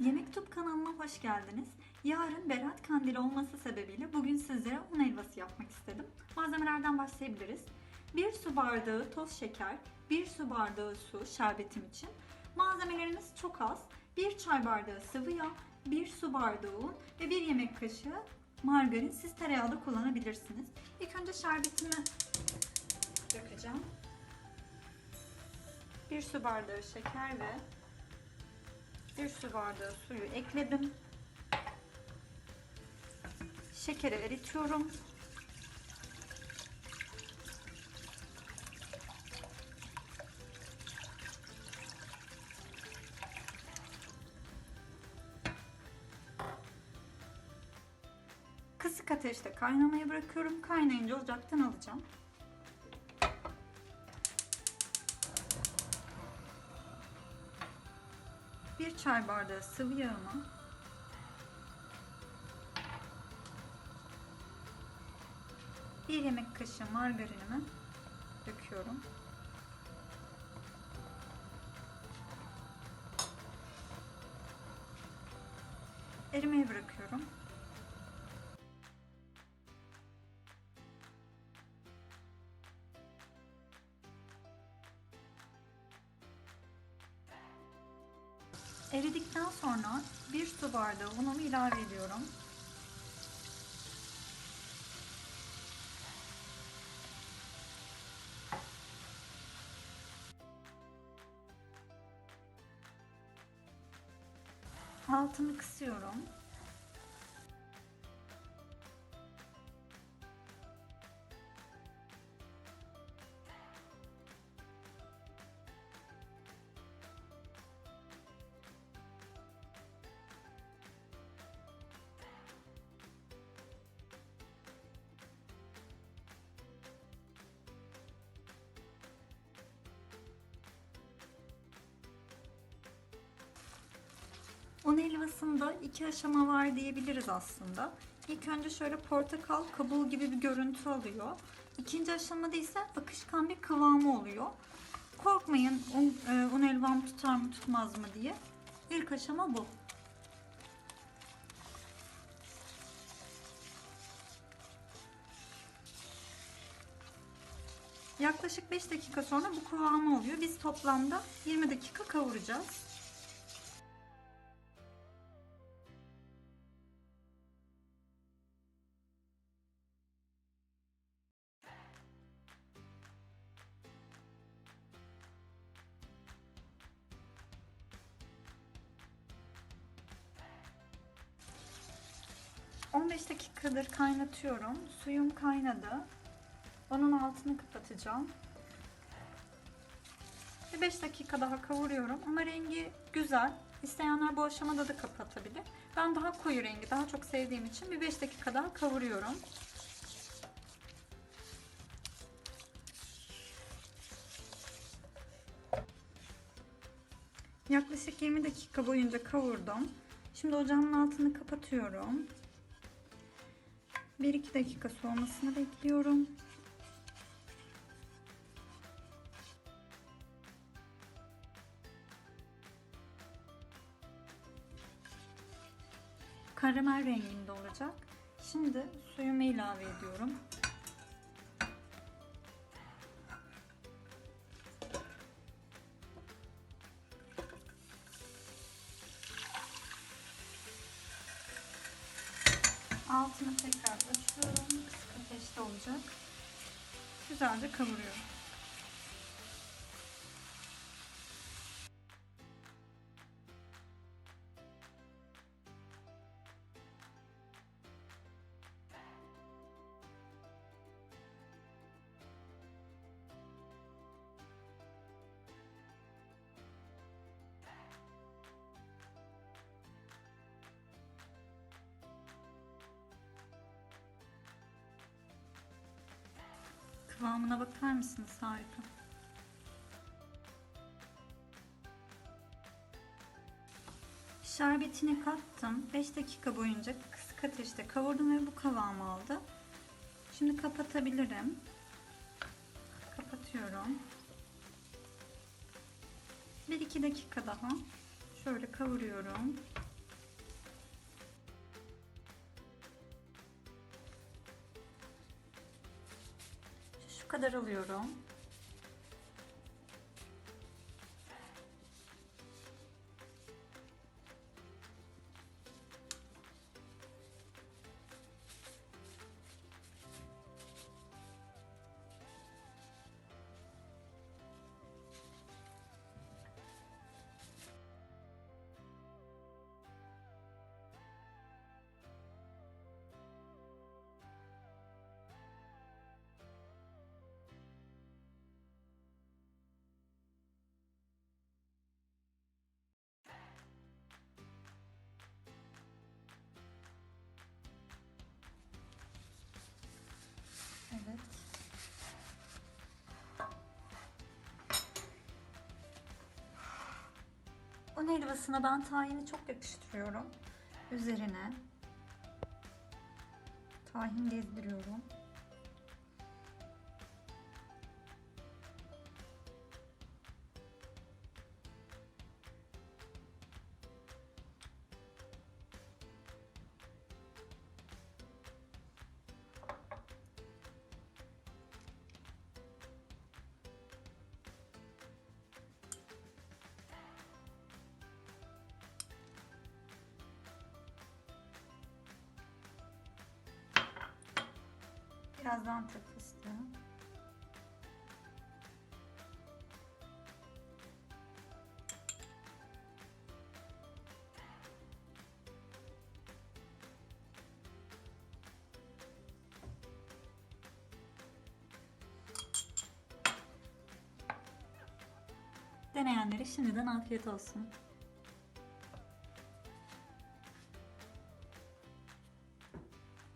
Yemek Tub kanalına hoş geldiniz. Yarın Berat Kandili olması sebebiyle bugün sizlere un helvası yapmak istedim. Malzemelerden başlayabiliriz. 1 su bardağı toz şeker, 1 su bardağı su şerbetim için. Malzemelerimiz çok az. 1 çay bardağı sıvı yağ, 1 su bardağı un ve 1 yemek kaşığı margarin. Siz tereyağı da kullanabilirsiniz. İlk önce şerbetimi dökeceğim. 1 su bardağı şeker ve 1 su bardağı suyu ekledim. Şekeri eritiyorum. Kısık ateşte kaynamaya bırakıyorum. Kaynayınca ocaktan alacağım. Bir çay bardağı sıvı yağımı bir yemek kaşığı margarinimi döküyorum. Erimeye bırakıyorum. Eridikten sonra bir su bardağı unumu ilave ediyorum. Altını kısıyorum. Un helvasında iki aşama var diyebiliriz aslında. İlk önce şöyle portakal kabuğu gibi bir görüntü alıyor. İkinci aşamada ise akışkan bir kıvamı oluyor. Korkmayın un, e, un helvam tutar mı tutmaz mı diye. İlk aşama bu. Yaklaşık 5 dakika sonra bu kıvamı oluyor. Biz toplamda 20 dakika kavuracağız. ...15 dakikadır kaynatıyorum. Suyum kaynadı. Onun altını kapatacağım. Bir 5 dakika daha kavuruyorum ama rengi güzel. İsteyenler bu aşamada da kapatabilir. Ben daha koyu rengi daha çok sevdiğim için bir 5 dakika daha kavuruyorum. Yaklaşık 20 dakika boyunca kavurdum. Şimdi ocağımın altını kapatıyorum. 1-2 dakika soğumasını bekliyorum. Karamel renginde olacak. Şimdi suyumu ilave ediyorum. Altını tekrar açıyorum. Kısık ateşte olacak. Güzelce kavuruyorum. Kıvamına bakar mısınız? Harika. Şerbetini kattım. 5 dakika boyunca kısık ateşte kavurdum ve bu kıvamı aldı. Şimdi kapatabilirim. Kapatıyorum. 1-2 dakika daha şöyle kavuruyorum. Kadar alıyorum. Un helvasına ben tahini çok yakıştırıyorum. Üzerine tahin gezdiriyorum. Biraz antep fıstığı. Deneyenlere şimdiden afiyet olsun.